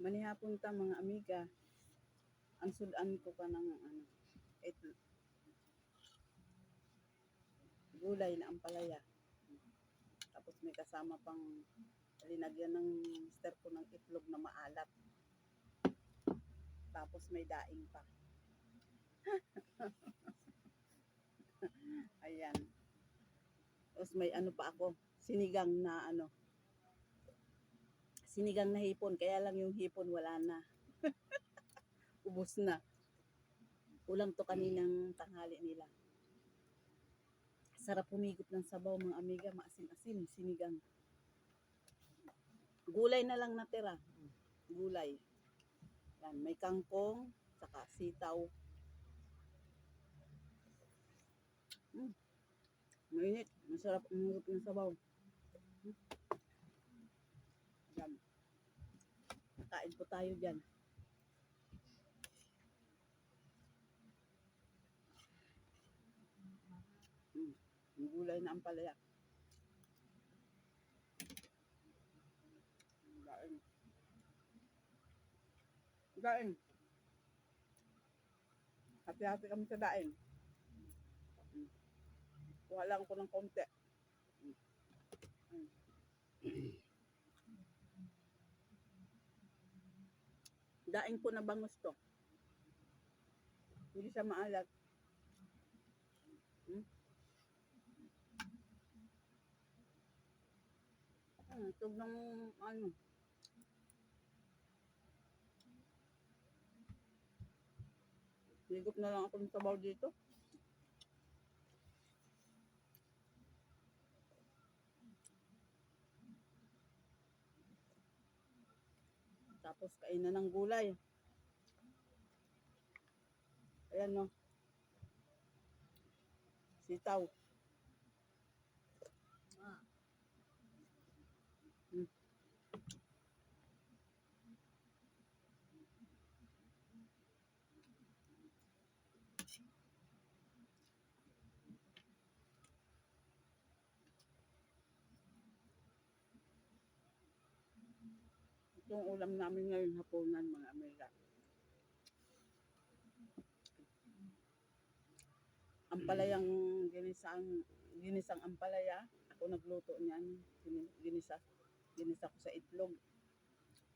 Manihapon ta mga amiga. Ang sudan ko ka ng ano, ito. Gulay na ampalaya. Tapos may kasama pang linagyan ng mister ko ng itlog na maalat. Tapos may daing pa. Ayan. Tapos may ano pa ako, sinigang na ano, sinigang na hipon. Kaya lang yung hipon wala na. Ubus na. Kulang to kaninang tanghali nila. Sarap humigop ng sabaw mga amiga, maasim-asim, sinigang. Gulay na lang natira. Gulay. Yan, may kangkong, saka sitaw. Mm. Mainit. Masarap umurot ng sabaw. Mm. Yan. Kain po tayo dyan. Mm. Yung gulay na ampalaya. Kain. Kain. Hati-hati kami sa daing. Kuha lang ko ng konti. Mm. Mm. Daing ko na bangus to. Hindi siya maalat. Hmm? Hmm, tug ng ano. Higop na lang ako ng sabaw dito. Tapos kainan ng gulay. Ayan no. Sitaw. Itong ulam namin ngayon hapunan mga Amerika. Ampalayang ginisang ginisang ampalaya. Ako nagluto niyan. Gini- Ginisa. Ginisa ko sa itlog.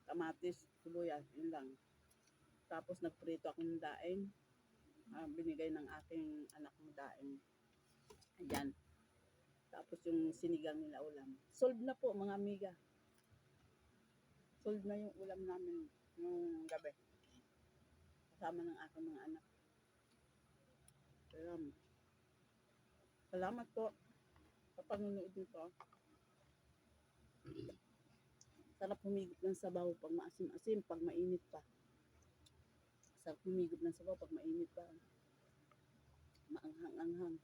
Kamatis, sibuyas, yun lang. Tapos nagprito ako ng daing. Ah, binigay ng aking anak ng daing. Ayan. Tapos yung sinigang nila ulam. Solved na po mga amiga. Solved na yung ulam namin yung gabi. Kasama ng aking mga anak. Ayan. Salamat po sa panonood nito. Sarap humigop ng sabaw pag maasim-asim, pag mainit pa. Sarap humigop ng sabaw pag mainit pa. Maanghang-anghang.